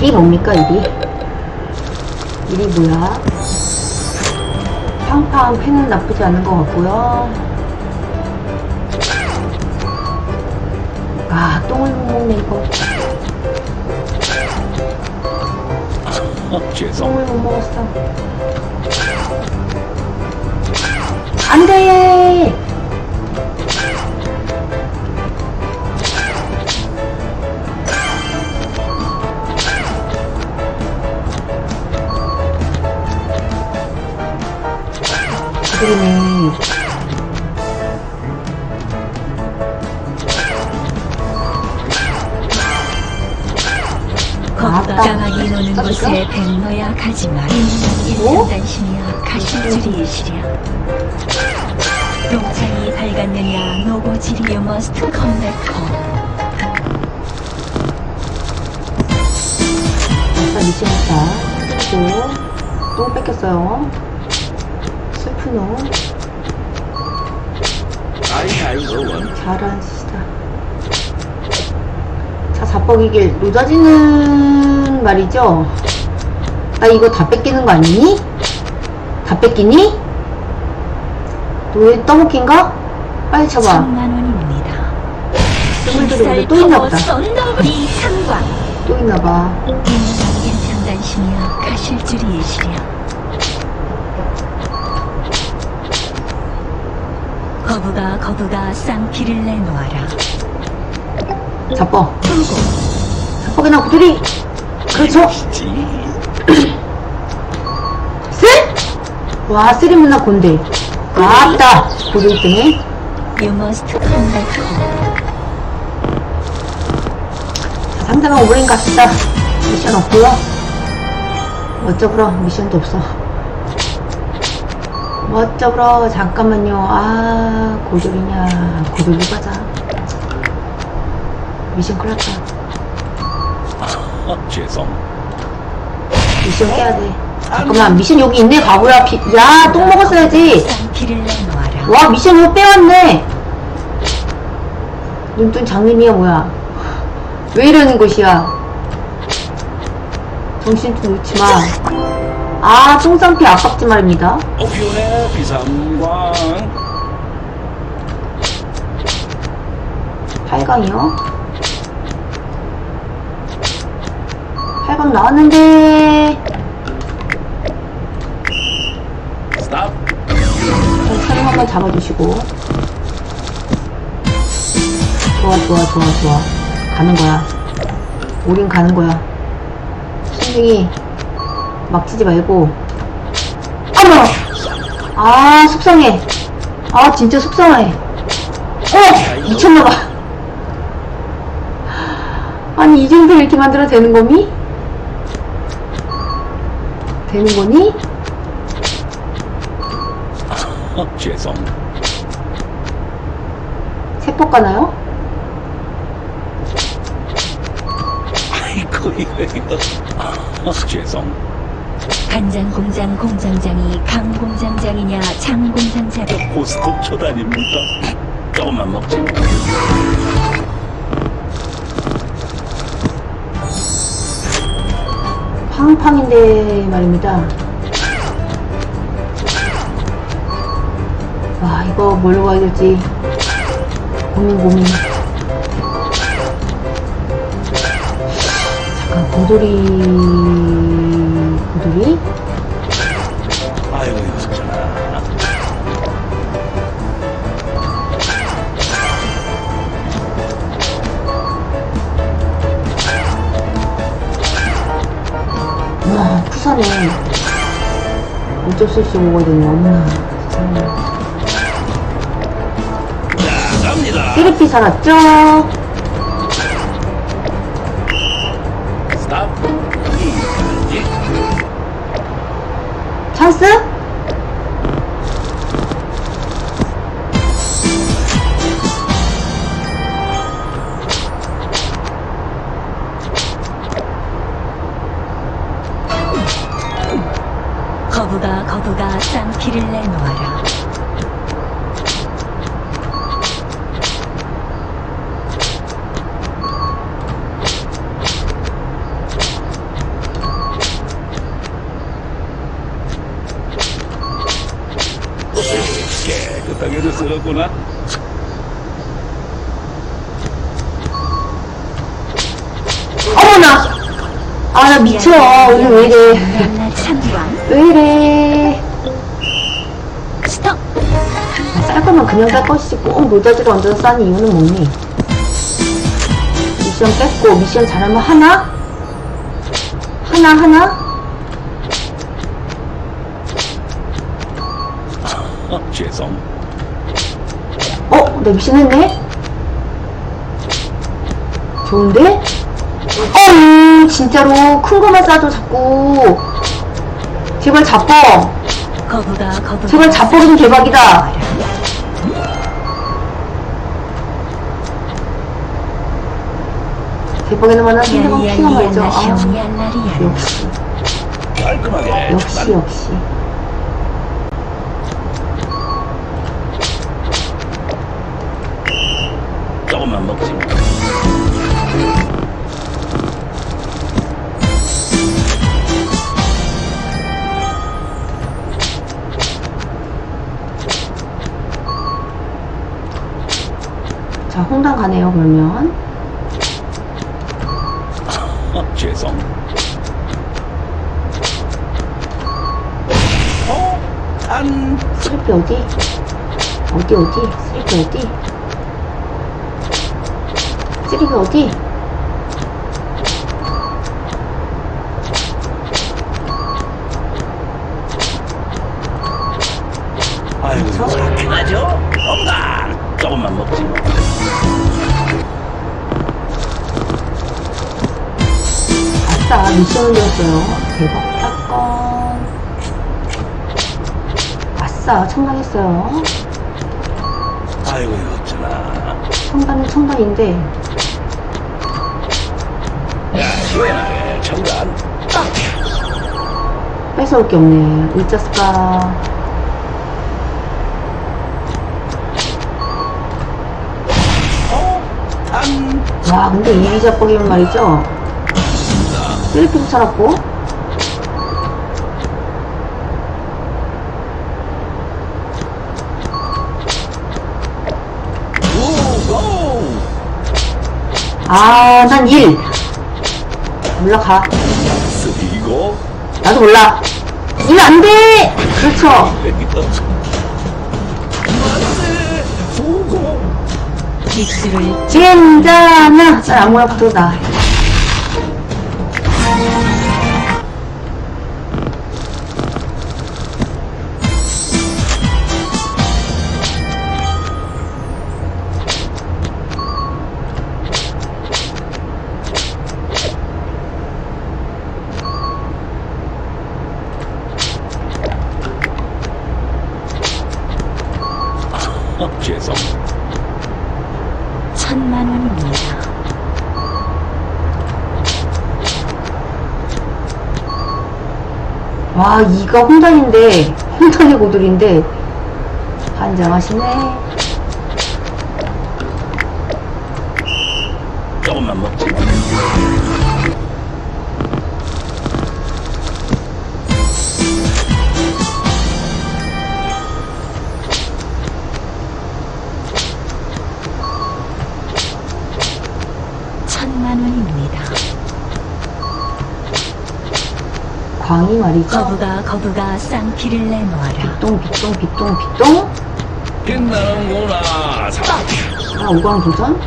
일이 뭡니까, 일이? 일이 뭐야? 팡팡 팬은 나쁘지 않은 것 같고요. 아, 똥을 못 먹네, 이거. 죄송. 똥을 못 먹었어. 안 돼! 가지 마. 뭐? 일단심이야 가실줄이 시랴. 동창이 밝았느냐 노고지리 유 머스트 컴백홈. 아까 미치겠다. 또, 또 뺏겼어요. 슬픈 놈. 잘한 짓이다. 자, 자뻑이길 노자지는 말이죠. 나 이거 다 뺏기는 거 아니니? 다 뺏기니? 너왜 떠먹긴가? 빨리. 천만 원입니다. 스물들이 또 있나 보다. 상관. 또 있나봐. 가실 줄이 시랴. 거부가 거부가 쌍피를 내놓아라. 자뻑. 풀고 자뻑이나 구들이. 그렇죠. 지 쓸? 와, 쓰리문나 곤대. 아따. 고대 1등에. You must come back home. 자, 상대방 오버린 갑시다. 미션 없고요. 어쩌구러 미션도 없어. 어쩌구러 잠깐만요. 아 고졸이냐 고졸로 가자. 미션 큰일 났다. 죄송. 미션 깨야 돼. 잠깐만 미션 여기 있네 바보야. 비... 야똥 먹었어야지. 내놓아라. 와 미션 이거 빼왔네. 눈뜬 장님이야 뭐야. 왜 이러는 곳이야. 정신 좀 놓지 마. 아, 똥산피 아깝지 말입니다. 오피온의 비상광. 8강이요? 8강 나왔는데, 스탑. 촬영 한번 잡아주시고. 좋아, 좋아, 좋아, 좋아. 가는 거야. 우린 가는 거야. 신중히 막치지 말고. 어머! 아, 속상해. 아, 진짜 속상해. 어! 미쳤나봐. 아니, 이 정도 이렇게 만들어도 되는 거니? 되는 거니? 죄송. 세포 까나요? 아이고 이거 이거. 죄송. 간장 공장 공장장이 강 공장장이냐 장 공장장이 호스트 초단입니다. 조금만 먹지. 팡팡인데 말입니다. 와 이거 뭘로 가야 될지 고민 고민. 잠깐 고돌이 고돌이 와 푸사네. 어쩔 수 없이 먹어야 되네 어머나 세상에. 자 갑니다. 삐리삐 살았죠? 찬스? 그래도 쓰렀구나. 어머나! 아, 나 미쳐. 오늘 왜 이래. 왜 이래. 스톱 아, 쌀 거면 그냥 쌀 것이지 꼭 노자지를 얹어서 싸는 이유는 뭐니? 미션 뺐고 미션 잘하면 하나? 하나 하나? 어, 죄송. 어? 나 미션 했네? 좋은데? 어이 진짜로 큰 거만 싸줘 자꾸 제발 거부가 거부 제발 자뻑이 좀 대박이다 대박에는 만한 상대방 피가 말이죠 아, 역시 깔끔하게 역시. 역시 자 홍당 가네요 그러면 어, 죄송. 어, 안. 쓰리피 어디? 어디 어디? 쓰리피 어디? 쓰리피 어디? 아이고, 그쵸? 그렇긴 하죠? 건강. 조금만 먹지. 뭐. 아싸 미션을 되었어요. 대박. 사건 아싸 청단했어요. 아이고, 이거 어쩌나. 청단은 청단인데. 야, 시원하게 정단. 뺏어올 게 없네. 의자스까 어, 안. 와 근데 이리자 뻑이면 말이죠 살았고 오, 오. 아난 1. 올라가. 나도 몰라. 이거 안 돼! 그렇죠. 입술을 괜찮아. 난 아무나 붙어다. 와, 이가 홍단인데, 홍단의 고들인데, 반장하시네. 조금만 먹지. 천만 원입니다 광이 말이죠. 거부가 거부가 쌍피를 내놓아라 빗동, 빗동, 빗동, 빗동. 빛나는구나. 사. 아, 오광 도전?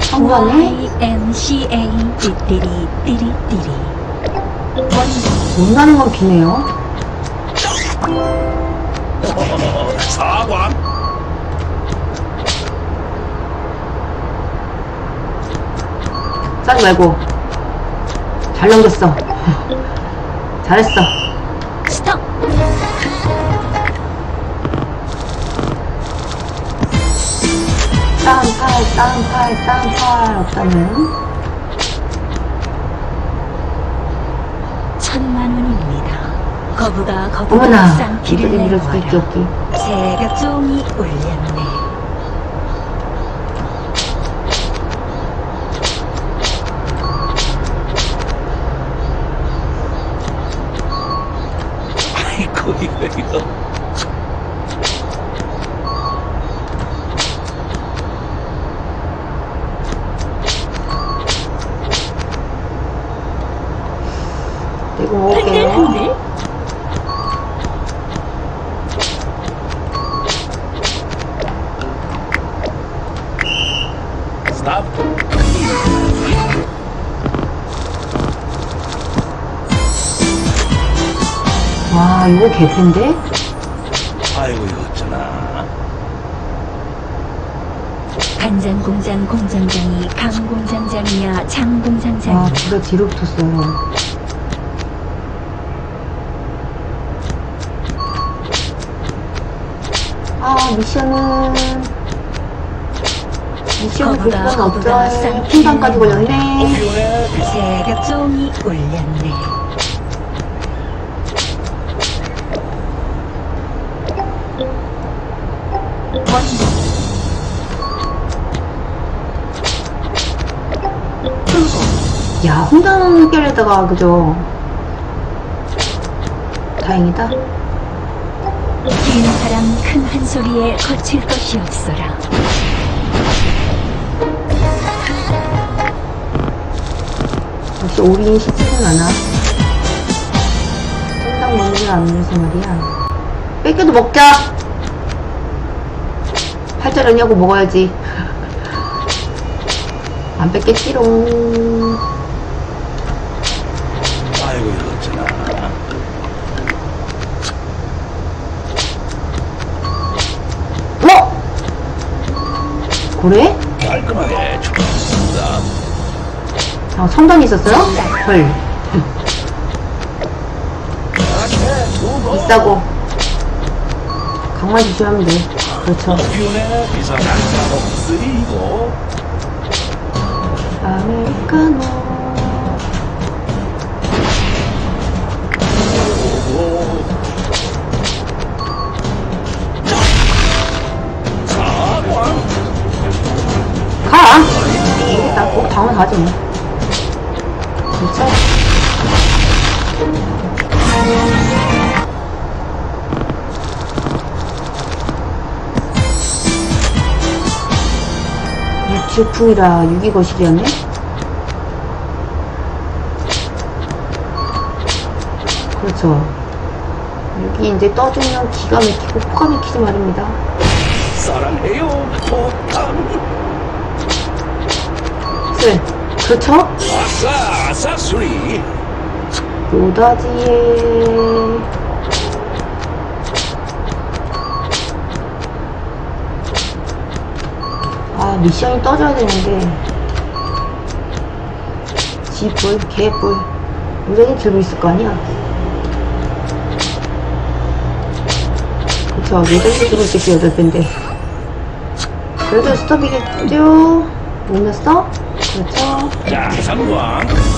성관에 YMCA 띠띠리 띠리띠리 원고 못 나는 건 비네요. 사관. 싸지 말고. 잘 넘겼어. 잘했어. 스톱 쌍팔, 쌍팔, 쌍팔 없다는. 천만 원입니다 거부가 거부가 어머나, 쌍피를 이들이 밀어주도 내놓아라 있기 새벽 종이 울렸네 이거 이거 이거 뭐 팽팽한데? 이거 개편데? 아이고 이거 어쩌나. 간장 공장 공장장이 강 공장장이야 장 공장장이 와, 둘다 뒤로 붙었어요. 아, 미션은. 미션 볼 거보다 건 거보다 없죠. 싼 풍선까지 피는 걸렸네. 비싸. 새벽 종이 울렸네 깨려다가, 그죠? 다행이다. 긴 사람 큰 한 소리에 거칠 것이 없어라 역시 오리인 시치는 않아. 찜닭 먹는 줄 아면서 말이야. 뺏겨도 먹자! 팔자려냐고 먹어야지. 안 뺏겠지롱. 아이고 이거 어쩌나. 어? 고래? 깔끔하게 축하합니다. 아, 성단이 있었어요? 헐. 비싸고. 강만 조심하면 돼. 그렇죠. 비싸. 장사 쓰리고. 아메리카노. 가지 뭐. 그렇죠? 유튜브이라 유기 거실이었네? 그렇죠. 여기 이제 떠주면 기가 막히고 코가 막히지 말입니다. 사랑해요 폭탄. 네, 그렇죠? 아싸 아싸 수리. 노다지에 아 미션이 떠줘야 되는데 지불 개불 우연히 들고 있을 거 아니야 그쵸 개 들고 있을 게 여덟 배인데 그래도 스톱이겠죠? 못 넣었어? 자 상광.